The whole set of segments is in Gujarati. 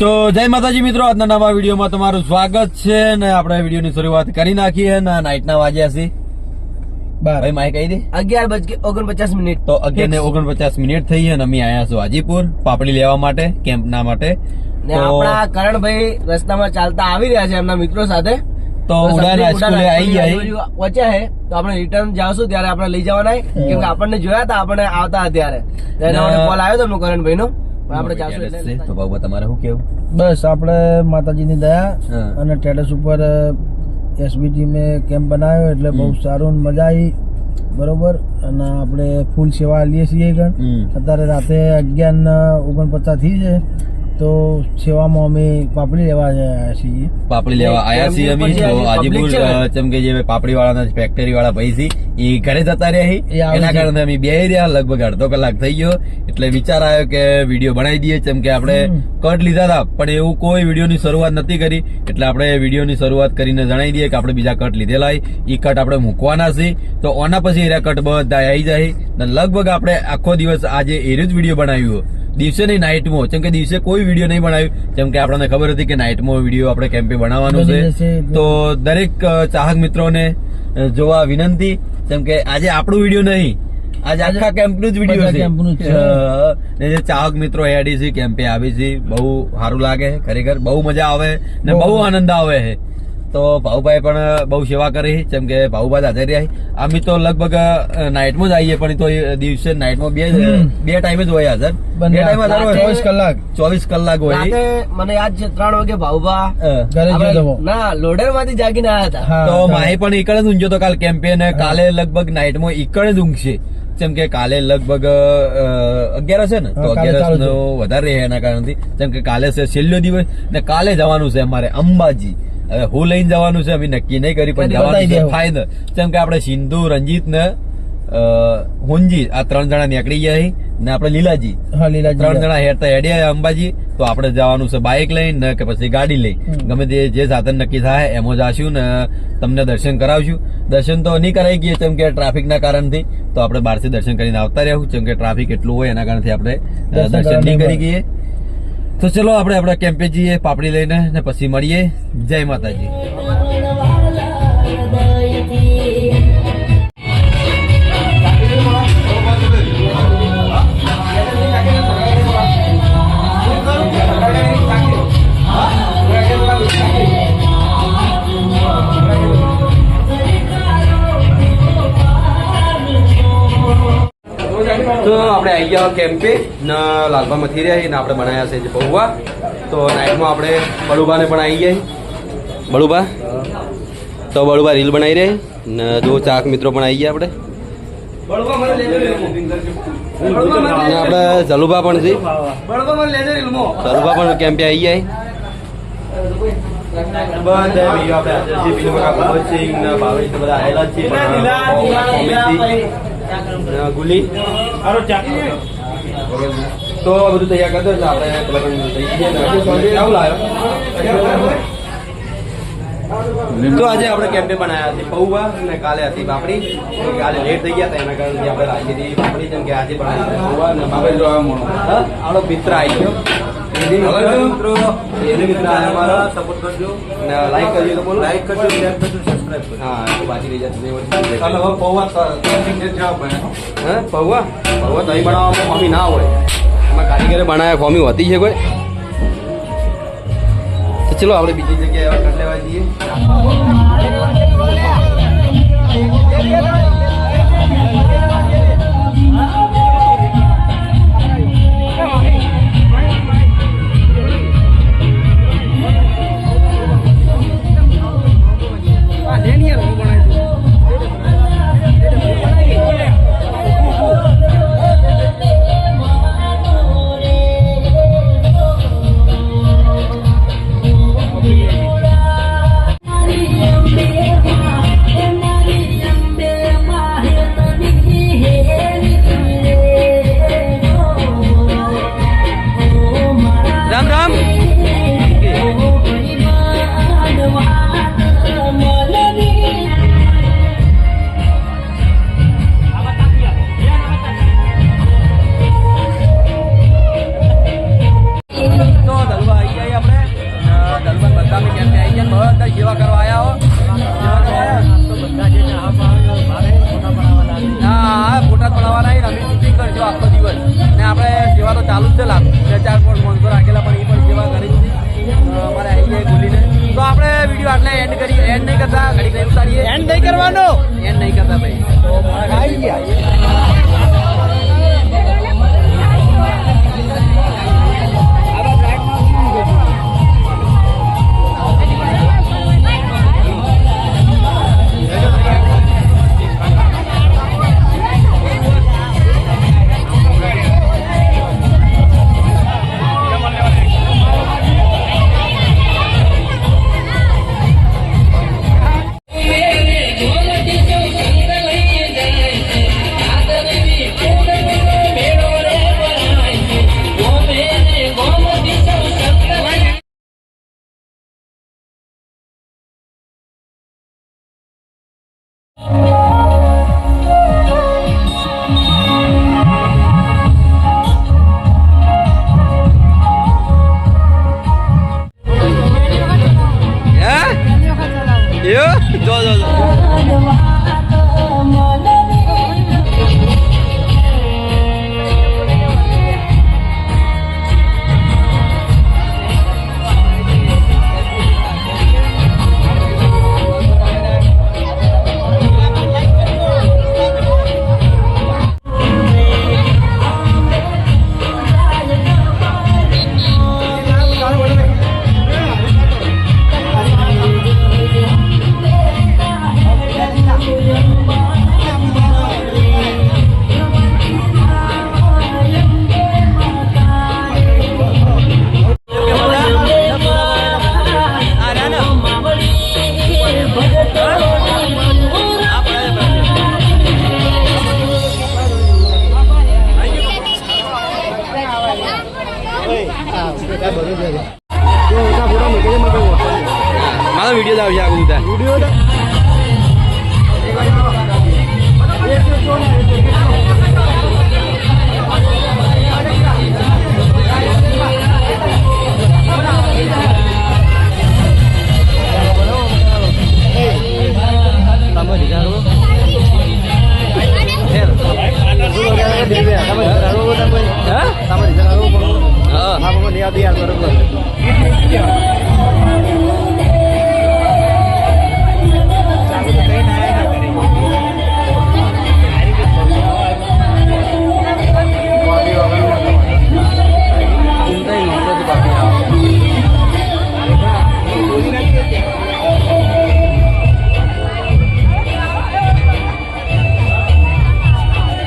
તો જય માતાજી મિત્રો આજના નવા વિડીયોમાં તમારું સ્વાગત છે ને આપણે વિડીયોની શરૂઆત કરી નાખીએ ને નાઇટના વાગ્યા છે. ભાઈ માય કહી દે. અગિયાર બજ ઓગણપચાસ મિનિટ. તો અગિયાર ને ઓગણપચાસ મિનિટ થઈ અને અમે આયા છું હાજીપુર પાપડી લેવા માટે કેમ્પના માટે. ને આપણા કરણભાઈ રસ્તામાં ચાલતા આવી રહ્યા છે એમના મિત્રો સાથે. તો ઉડાન આવી પહોંચ્યા છે. તો આપણે રિટર્ન જાવશું ત્યારે આપણે લઈ જવાના. કેમ કે આપણને જોયા હતા આપણે આવતા ત્યારે. તો કોલ આવ્યો હતો એમનો કરણભાઈ નો તો બાબા તમારે શું કેવું? બસ આપણે માતાજીની દયા અને ટેરેસ ઉપર એસબીજી મેં કેમ્પ બનાવ્યો એટલે બહુ સારું ને મજા આવી બરોબર? અને આપણે ફૂલ સેવા લઈએ છીએ અત્યારે રાતે અગિયાર ઓગણપચાસ થઈ છે. તો સેવામાં અમે પાપડી લેવા આવ્યા છીએ. પાપડી લેવા આયા છીએ અમે. તો આજીપુર ચમકે જે પાપડી વાળાના ફેક્ટરી વાળા ભાઈ છે એ ઘરે જતા રહ્યા છે. એના કારણે અમે બે રહ્યા લગભગ અડધો કલાક થઈ ગયો. એટલે વિચાર આવ્યો કે વીડિયો બનાવી દઈએ જેમ કે આપણે કટ લીધા હતા પણ એવું કોઈ વિડીયોની શરૂઆત નથી કરી. એટલે આપણે વિડીયોની શરૂઆત કરીને જણાવી દઈએ કે આપણે બીજા કટ લીધેલા હોય એ કટ આપણે મૂકવાના છે. તો ઓના પછી એરા કટ બધા આવી જાય લગભગ આપણે આખો દિવસ આજે એરો જ વીડિયો બનાવ્યો. દિવસે નહીં નાઇટમાં જેમ કે દિવસે કોઈ વીડિયો નહીં બનાવ્યું જેમ કે આપણને ખબર હતી કે નાઇટમાં વીડિયો આપણે કેમ્પે બનાવવાનો છે. તો દરેક ચાહક મિત્રોને જોવા વિનંતી જેમ કે આજે આપણું વીડિયો નહીં આજે આખા કેમ્પનું જ વીડિયો છે. જ ચાહક મિત્રો એડી છે કેમ્પે આવી છે બહુ સારું લાગે ખરેખર બહુ મજા આવે ને. બહુ આનંદ આવે છે. તો ભાઉભાઈ પણ બહુ સેવા કરી. જેમ કે ભાઉભાઈ હાજર રહ્યા અમે તો લગભગ નાઇટમાં જ આવીએ પણ તો એ દિવસે નાઇટમાં બે બે ટાઈમે જ હોય હાજર. બે ટાઈમ હાજર હોય. ચોવીસ કલાક. ચોવીસ કલાક હોય. મને યાદ છે ત્રણ વાગે ભાવભા ઘરે ના લોડરમાંથી જાગીને આવ્યા હતા. તો. માહી પણ ઈકડે જ ઊંઘ્યો તો કાલ કેમ્પેન કાલે લગભગ નાઇટમાં ઈકડે જ ઊંઘશે. જેમ કે કાલે લગભગ અગિયાર છે ને? તો અગિયારસ નો વધારે રહે એના કારણથી. જેમ કે કાલે છે છેલ્લો દિવસ ને કાલે જવાનું છે અમારે અંબાજી. હવે હું લઈને જવાનું છે અમે નક્કી નહીં કરી પણ જવાનું છે ફાયદો જેમ કે આપણે સિંધુ રંજીત ને હુંજી. આ ત્રણ જણા નીકળી ગયા ને આપણે લીલાજી. હા ત્રણ જણા હેરતા હેડ્યા અંબાજી. તો આપણે જવાનું છે બાઇક લઈને કે પછી ગાડી લઈ. ગમે તે જે સાધન નક્કી થાય એમાં જશું ને તમને દર્શન કરાવશું. દર્શન તો નહીં કરાઈ ગયે કેમ કે ટ્રાફિકના કારણથી. તો આપણે બહારથી દર્શન કરીને આવતા રહ્યા કેમ કે ટ્રાફિક એટલું હોય એના કારણથી આપણે દર્શન નહીં કરી ગઈએ. તો ચલો આપણે આપણા કેમ્પે જઈએ પાપડી લઈને ને પછી મળીએ. જય માતાજી. આપણે આવી ગયા કેમ્પે ને લાલબા મથી રહ્યા ને આપણે બનાવ્યા છે જે પૌવા. તો નાઇટમાં આપણે બળુભાને પણ આવી ગયા બળુભા તો બળુભા રીલ બનાવી રહી. ને જો ચાક મિત્રો પણ આવી ગયા આપણે. આપણે જલુભા પણ છે. જલુભા પણ કેમ્પે આવી ગયા બધા બીજું આપણે. બીજું બધા ભાવેશ આયેલા છે ગુલી. તો બધું તૈયાર કરી દો એટલે આપણે લાવ્યો તો આજે આપણે કેમ્પે બનાવ્યા હતી પૌવા ને કાલે હતી પાપડી. કાલે લેટ થઈ ગયા હતા એના કારણે આપણે રાખી હતી પાપડી જેમ કે આજે બનાવી પૌવા ને બાપડી જો મોણો. આપણો મિત્ર આવી ગયો. મિત્રો એને મિત્ર અમારા સપોર્ટ કરજો લાઈક કરજો તો બોલો. લાઈક કરજો શેર કરજો સબસ્ક્રાઇબ કરજો. હા તો બાકી રહી જશે ચાલો હવે પૌવા હા પૌવા? પૌવા દહીં બનાવવામાં ના હોય. એમાં કારીગરે બનાવ્યા કોમી હોતી છે કોઈ. તો ચલો આપણે બીજી જગ્યાએ એન્ડ કરી એન્ડ નહીં કરતા ઘડી નહીં ઉતારીએ. એન્ડ નહીં કરવાનો. એન્ડ નહીં કરતા ભાઈ. ગયા.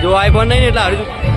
જો આઈફોન નહીં એટલે હારી.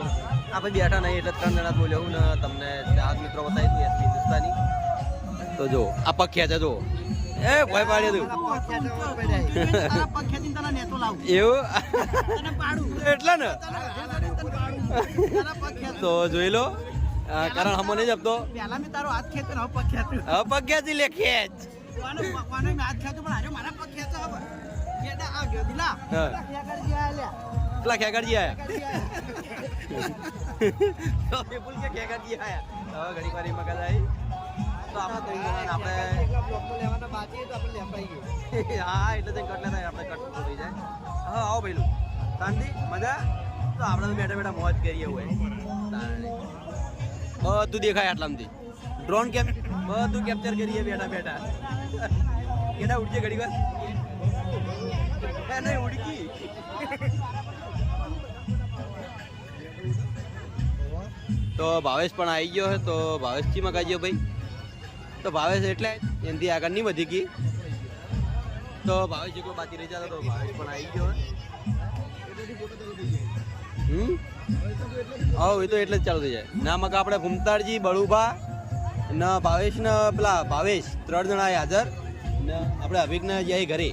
આપણે બેઠા નહીં એટલે ત્રણ જણા બોલ્યો હું ને તમને ચાર મિત્રો બતાવી દઉં એસપી હિન્દુસ્તાની તો જો આ પગ ખેંચે જો. એ ભાઈ પાડી દઉં એવું? એટલે ને? તો જોઈ લો કારણ હમો નહીં જપતો. અપગ્યા મેં તારો હાથ ખેંચ્યો ને પગ ખેંચ્યો. હવે પગ ખેંચી લે ખેંચ કોનો પગ- કોનો મેં હાથ ખેંચ્યો પણ હાજો મારા પગ ખેંચો હવે. આ ગયો, દિલા. પેલા ખેગાડજી આયા. વિપુલ કે ખેગાડજી આયા. હવે ઘડી વાર એમાં કદાચ તો આપણે. હા, એટલે તો કટ લેતા આપણે કટ થઈ જાય. હા, આવો પેલું શાંતિ? મજા? તો આપણે બેઠા બેઠા મોજ કરીએ હોય. બધું દેખાય આટલામાંથી. ડ્રોન કેમ બધું કેપ્ચર કરીએ બેઠા બેઠા. કેડા ઉડજે ઘડી વાર? નહીં, ઉડકી. તો ભાવેશ પણ આવી ગયો છે તો ભાવેશ જી મગાજો ભાઈ. તો ભાવેશ એટલે એનાથી આગળ નહીં વધી ગઈ. તો ભાવેશ જેટલો બાકી રહી જતો તો ભાવેશ પણ આવી ગયો હમ? હા એ તો એટલે જ ચાલુ થઈ જાય. ના મકા આપણે ભૂમતાળજી બળુભા ને ભાવેશ ને પેલા ભાવેશ ત્રણ જણા હાજર. ને આપણે અભિજ્ઞ જાય ઘરે.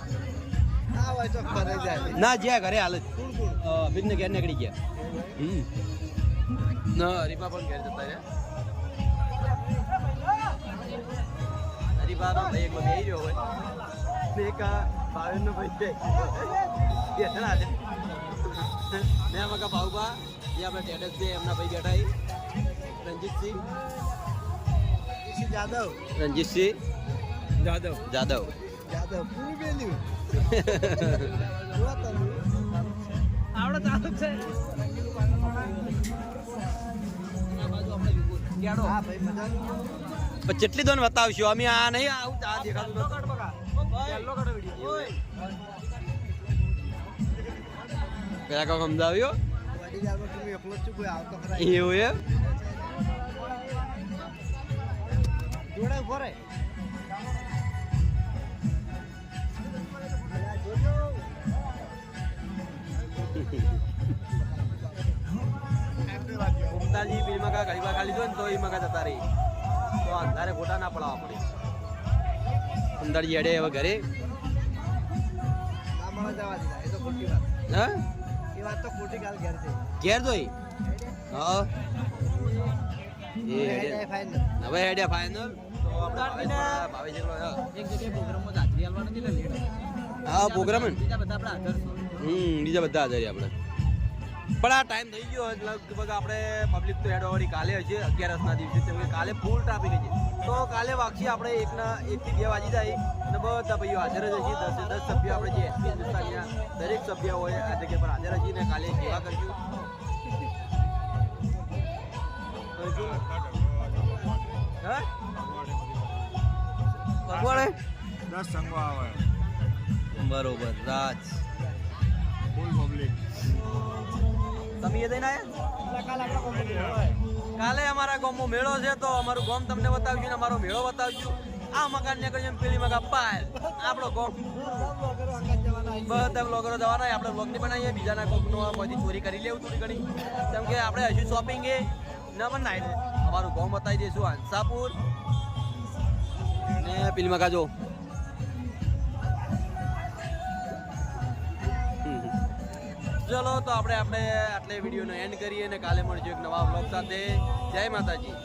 ના જ્યાં. ઘરે હાલ અભિજ્ઞ ઘેર નીકળી ગયા. હમ. ના હરીફા પણ ઘેર જતા રહ્યા. તો ભાઈ રહ્યો હોય. ને એક ભાવેનનો ભાઈ બે બેઠા છે. મેં કા ભાવભા જે આપણે ટેડસ છે એમના ભાઈ બેઠા છે. રણજીતસિંહ. જાદવ. રણજીતસિંહ. જાદવ. જાદવ. જાદવ. પૂરું પેલ્યું આવડે ચાલુ છે. પણ જેટલી દોન બતાવશો અમે આ નહીં આવું આ દેખાતું કયા કામ સમજાવ્યો? બોડીગાર્ડમાં તું એકલો જ કોઈ આવતો ખરા. એવું એમ? જોડે ઊભો રહે ઉમતાજી પેલી મકા ગરીબા ખાલી જો ને તો એ મકા જતા રહી. તો અંધારે ખોટા ના પડાવવા પડે. ઉમતાજી અડે હવે ઘરે. ના મળે જવા દીધા. એ તો ખોટી વાત. હા? એ વાત તો ખોટી ગાલ ઘેર જોઈ? હા. એ હેડે ફાઇનલ હવે હેડ્યા હા. પ્રોગ્રામ બીજા બધા હાજર છે. હમ બીજા બધા હાજર આપણે. પણ આ ટાઈમ થઈ ગયો લગભગ આપણે પબ્લિક તો હેડવાળી કાલે હશે અગિયારસના દિવસે કેમ કે કાલે ફૂલ ટ્રાફિક છે તો કાલે વાગશી આપણે એકના એકથી બે વાગી જાય અને બધા ભાઈઓ હાજર જ હશે. દસે દસ સભ્યો આપણે જે એસપી હિન્દુસ્તાનના દરેક સભ્ય હોય આ જગ્યા પર હાજર હશે ને કાલે સેવા કરશું. દસ સંગો આવે. બરોબર રાજ. ફૂલ પબ્લિક તમે એ દઈને કાલે અમારા ગામમાં મેળો છે, તો અમારું ગામ તમને બતાવજો ને અમારો મેળો બતાવજો. આ મકાન ને કરજો પેલી મકા પાલ આપણો ગામ. બધા બ્લોગરો જવાના આપણે બ્લોગ નહીં બનાવીએ, બીજાના કોકનો બધી ચોરી કરી લેવું થોડી ઘણી. કેમ કે આપણે હજુ શોપિંગ એ ન બનાવી દે અમારું ગામ બતાવી દઈશું હંસાપુર ને પેલી મકા જો. ચલો, તો આપણે આપણે આટલે વિડીયોનો એન્ડ કરીએ અને કાલે મળજો એક નવા બ્લોગ સાથે. જય માતાજી.